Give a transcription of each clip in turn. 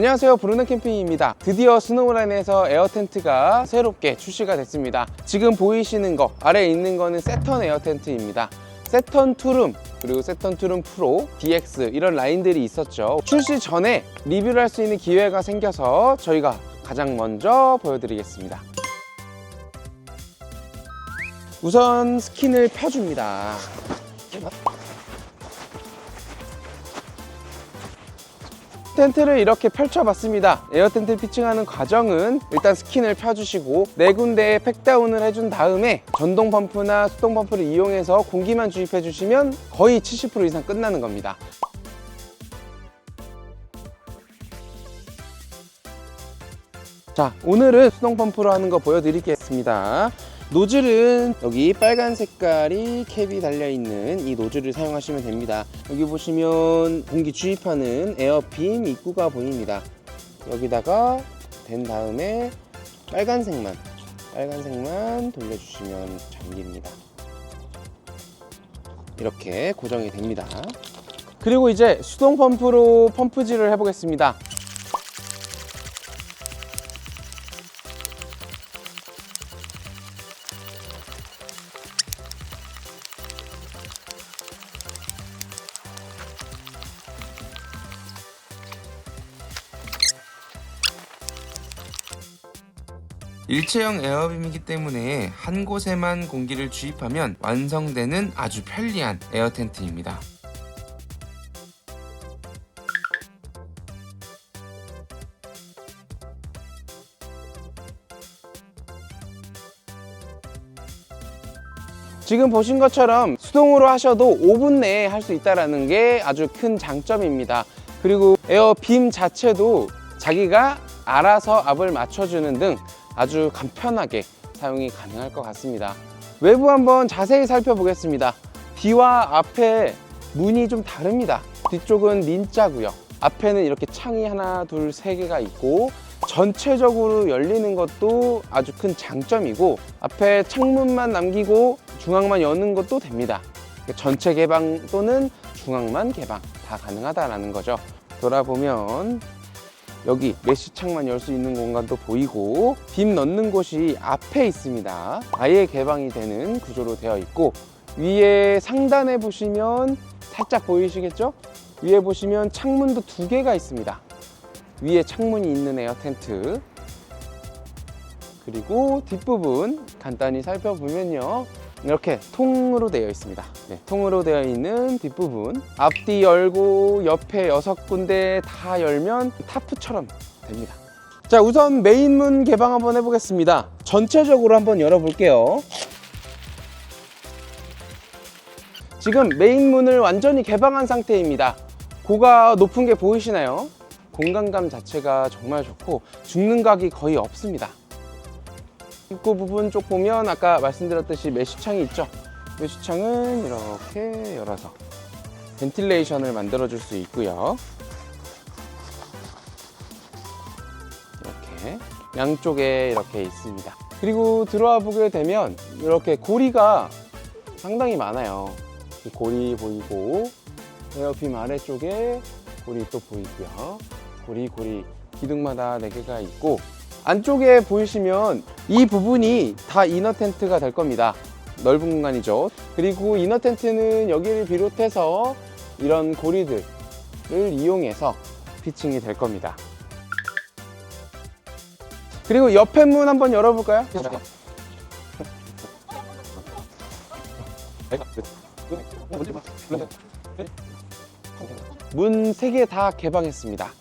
안녕하세요. 브루네 캠핑입니다. 드디어 스노우라인에서 에어 텐트가 새롭게 출시가 됐습니다. 지금 보이시는 거 아래에 있는 거는 세턴 에어 텐트입니다. 세턴 투룸 그리고 세턴 투룸 프로 DX 이런 라인들이 있었죠. 출시 전에 리뷰를 할 수 있는 기회가 생겨서 저희가 가장 먼저 보여드리겠습니다. 우선 스킨을 펴줍니다 텐트를 이렇게 펼쳐봤습니다. 에어 텐트 피칭하는 과정은 일단 스킨을 펴주시고 네 군데에 팩다운을 해준 다음에 전동 펌프나 수동 펌프를 이용해서 공기만 주입해 주시면 거의 70% 이상 끝나는 겁니다. 자, 오늘은 수동 펌프로 하는 거 보여드리겠습니다. 노즐은 여기 빨간 색깔이 캡이 달려있는 이 노즐을 사용하시면 됩니다. 여기 보시면 공기 주입하는 에어빔 입구가 보입니다. 여기다가 된 다음에 빨간색만, 빨간색만 돌려주시면 잠깁니다. 이렇게 고정이 됩니다. 그리고 이제 수동 펌프로 펌프질을 해보겠습니다. 일체형 에어빔이기 때문에 한 곳에만 공기를 주입하면 완성되는 아주 편리한 에어 텐트입니다. 지금 보신 것처럼 수동으로 하셔도 5분 내에 할 수 있다는 게 아주 큰 장점입니다. 그리고 에어 빔 자체도 자기가 알아서 압을 맞춰주는 등 아주 간편하게 사용이 가능할 것 같습니다. 외부 한번 자세히 살펴보겠습니다. 뒤와 앞에 문이 좀 다릅니다. 뒤쪽은 닌자고요. 앞에는 이렇게 창이 하나, 둘, 세 개가 있고 전체적으로 열리는 것도 아주 큰 장점이고 앞에 창문만 남기고 중앙만 여는 것도 됩니다. 전체 개방 또는 중앙만 개방 다 가능하다라는 거죠. 돌아보면 여기 메쉬 창만 열 수 있는 공간도 보이고 빔 넣는 곳이 앞에 있습니다. 아예 개방이 되는 구조로 되어 있고 위에 상단에 보시면 살짝 보이시겠죠? 위에 보시면 창문도 두 개가 있습니다. 위에 창문이 있는 에어 텐트 그리고 뒷부분 간단히 살펴보면요 이렇게 통으로 되어 있습니다. 네, 통으로 되어 있는 뒷부분 앞뒤 열고 옆에 여섯 군데 다 열면 타프처럼 됩니다. 자 우선 메인문 개방 한번 해보겠습니다. 전체적으로 한번 열어볼게요. 지금 메인문을 완전히 개방한 상태입니다. 고가 높은 게 보이시나요? 공간감 자체가 정말 좋고 죽는 각이 거의 없습니다 입구 부분 쪽 보면 아까 말씀드렸듯이 메쉬창이 있죠? 메쉬창은 이렇게 열어서 벤틸레이션을 만들어 줄 수 있고요. 이렇게 양쪽에 이렇게 있습니다. 그리고 들어와 보게 되면 이렇게 고리가 상당히 많아요. 이 고리 보이고 에어빔 아래쪽에 고리 또 보이고요. 고리 고리 기둥마다 4개가 있고 안쪽에 보이시면 이 부분이 다 이너 텐트가 될 겁니다. 넓은 공간이죠. 그리고 이너 텐트는 여기를 비롯해서 이런 고리들을 이용해서 피칭이 될 겁니다. 그리고 옆에 문 한번 열어볼까요? 문 3개 다 개방했습니다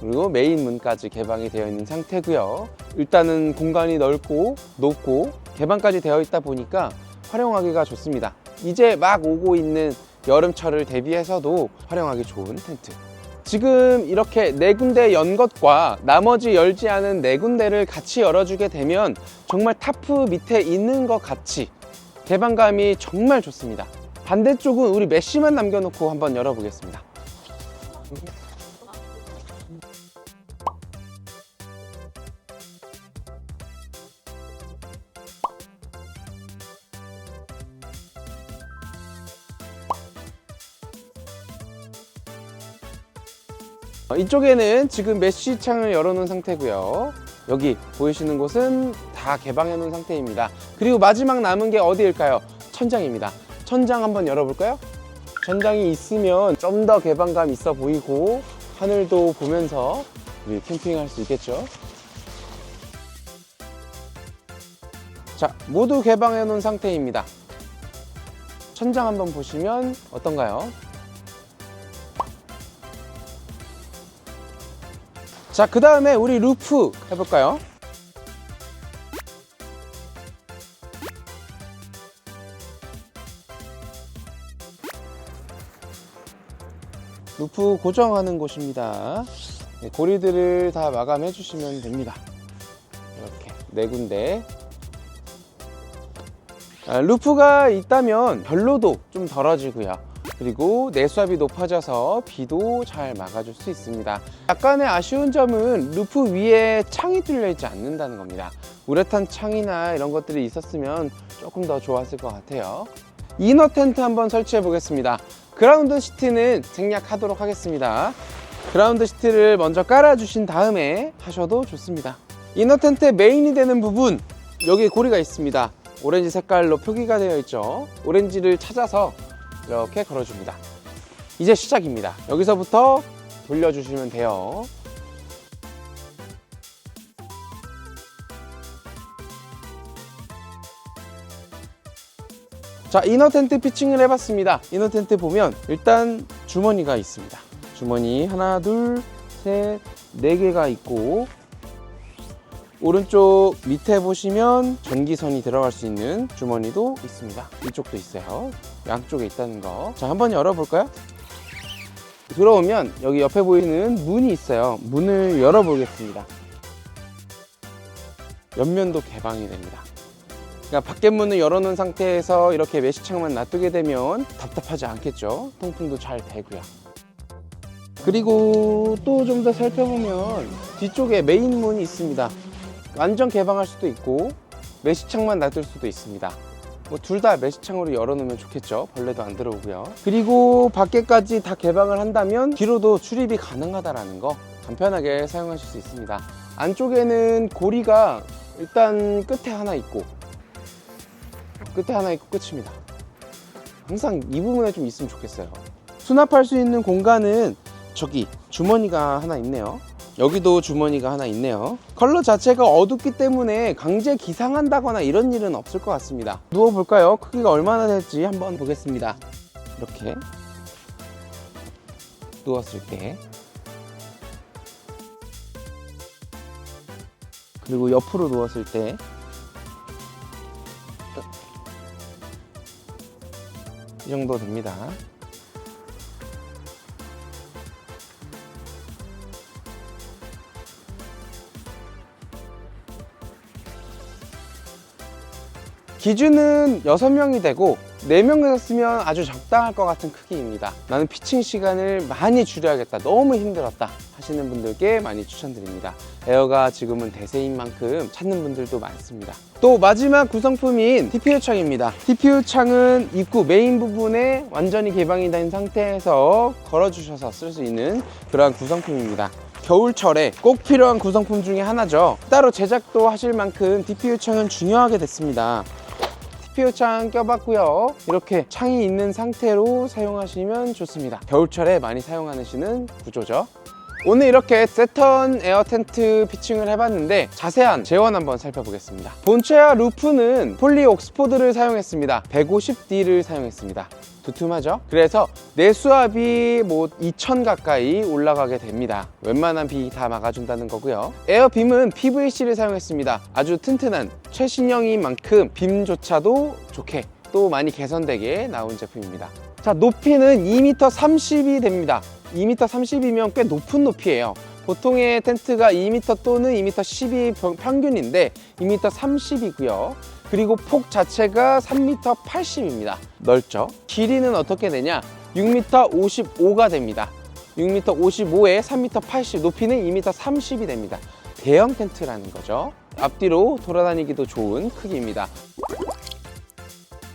그리고 메인 문까지 개방이 되어 있는 상태고요. 일단은 공간이 넓고 높고 개방까지 되어 있다 보니까 활용하기가 좋습니다. 이제 막 오고 있는 여름철을 대비해서도 활용하기 좋은 텐트. 지금 이렇게 네 군데 연 것과 나머지 열지 않은 네 군데를 같이 열어주게 되면 정말 타프 밑에 있는 것 같이 개방감이 정말 좋습니다. 반대쪽은 우리 메쉬만 남겨놓고 한번 열어보겠습니다 이쪽에는 지금 메쉬 창을 열어놓은 상태고요. 여기 보이시는 곳은 다 개방해 놓은 상태입니다. 그리고 마지막 남은 게 어디일까요? 천장입니다. 천장 한번 열어볼까요? 천장이 있으면 좀 더 개방감 있어 보이고 하늘도 보면서 우리 캠핑할 수 있겠죠. 자, 모두 개방해 놓은 상태입니다. 천장 한번 보시면 어떤가요? 자, 그 다음에 우리 루프 해볼까요? 루프 고정하는 곳입니다. 네, 고리들을 다 마감해 주시면 됩니다. 이렇게 네 군데. 아, 루프가 있다면 별로도 좀 덜어지고요. 그리고 내수압이 높아져서 비도 잘 막아줄 수 있습니다. 약간의 아쉬운 점은 루프 위에 창이 뚫려 있지 않는다는 겁니다. 우레탄 창이나 이런 것들이 있었으면 조금 더 좋았을 것 같아요. 이너 텐트 한번 설치해 보겠습니다. 그라운드 시트는 생략하도록 하겠습니다. 그라운드 시트를 먼저 깔아주신 다음에 하셔도 좋습니다. 이너 텐트의 메인이 되는 부분 여기 고리가 있습니다. 오렌지 색깔로 표기가 되어 있죠. 오렌지를 찾아서 이렇게 걸어줍니다. 이제 시작입니다. 여기서부터 돌려주시면 돼요. 자, 이너 텐트 피칭을 해봤습니다. 이너 텐트 보면 일단 주머니가 있습니다. 주머니 하나, 둘, 셋, 네 개가 있고 오른쪽 밑에 보시면 전기선이 들어갈 수 있는 주머니도 있습니다. 이쪽도 있어요. 양쪽에 있다는 거. 자, 한번 열어볼까요? 들어오면 여기 옆에 보이는 문이 있어요. 문을 열어보겠습니다. 옆면도 개방이 됩니다. 그러니까 밖에 문을 열어놓은 상태에서 이렇게 메시창만 놔두게 되면 답답하지 않겠죠. 통풍도 잘 되고요. 그리고 또 좀 더 살펴보면 뒤쪽에 메인 문이 있습니다. 완전 개방할 수도 있고 메시창만 놔둘 수도 있습니다. 뭐 둘 다 메시창으로 열어놓으면 좋겠죠. 벌레도 안 들어오고요. 그리고 밖에까지 다 개방을 한다면 뒤로도 출입이 가능하다라는 거 간편하게 사용하실 수 있습니다. 안쪽에는 고리가 일단 끝에 하나 있고 끝에 하나 있고 끝입니다. 항상 이 부분에 좀 있으면 좋겠어요. 수납할 수 있는 공간은 저기 주머니가 하나 있네요. 여기도 주머니가 하나 있네요. 컬러 자체가 어둡기 때문에 강제 기상한다거나 이런 일은 없을 것 같습니다. 누워볼까요? 크기가 얼마나 될지 한번 보겠습니다. 이렇게 누웠을 때 그리고 옆으로 누웠을 때 이 정도 됩니다. 기준은 6명이 되고 4명에서 쓰면 아주 적당할 것 같은 크기입니다. 나는 피칭 시간을 많이 줄여야겠다. 너무 힘들었다. 하시는 분들께 많이 추천드립니다. 에어가 지금은 대세인 만큼 찾는 분들도 많습니다. 또 마지막 구성품인 TPU 창입니다. TPU 창은 입구 메인 부분에 완전히 개방이 된 상태에서 걸어주셔서 쓸 수 있는 그러한 구성품입니다. 겨울철에 꼭 필요한 구성품 중에 하나죠. 따로 제작도 하실 만큼 DPU 창은 중요하게 됐습니다. TPU 창 껴봤고요. 이렇게 창이 있는 상태로 사용하시면 좋습니다. 겨울철에 많이 사용하시는 구조죠. 오늘 이렇게 세턴 에어 텐트 피칭을 해봤는데 자세한 재원 한번 살펴보겠습니다. 본체와 루프는 폴리 옥스포드를 사용했습니다. 150D를 사용했습니다. 두툼하죠? 그래서 내 수압이 뭐 2000 가까이 올라가게 됩니다. 웬만한 비 다 막아준다는 거고요. 에어빔은 PVC를 사용했습니다. 아주 튼튼한 최신형인 만큼 빔조차도 좋게 또 많이 개선되게 나온 제품입니다. 자, 높이는 2m 30이 됩니다. 2m 30이면 꽤 높은 높이에요. 보통의 텐트가 2m 또는 2m 10이 평균인데 2m 30이고요. 그리고 폭 자체가 3m 80입니다. 넓죠? 길이는 어떻게 되냐? 6m 55가 됩니다. 6m 55에 3m 80, 높이는 2m 30이 됩니다. 대형 텐트라는 거죠. 앞뒤로 돌아다니기도 좋은 크기입니다.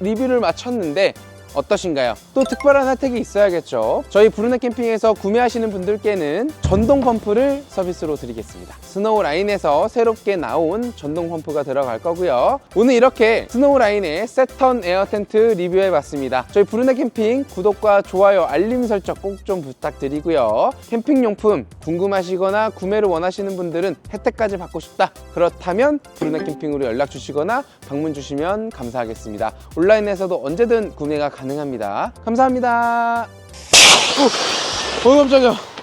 리뷰를 마쳤는데 어떠신가요? 또 특별한 혜택이 있어야겠죠. 저희 부르네 캠핑에서 구매하시는 분들께는 전동 펌프를 서비스로 드리겠습니다. 스노우 라인에서 새롭게 나온 전동 펌프가 들어갈 거고요. 오늘 이렇게 스노우 라인의 세턴 에어 텐트 리뷰해 봤습니다. 저희 부르네 캠핑 구독과 좋아요, 알림 설정 꼭 좀 부탁드리고요. 캠핑 용품 궁금하시거나 구매를 원하시는 분들은 혜택까지 받고 싶다. 그렇다면 부르네 캠핑으로 연락 주시거나 방문 주시면 감사하겠습니다. 온라인에서도 언제든 구매가 가능합니다. 감사합니다. 오, 어, 깜짝이야.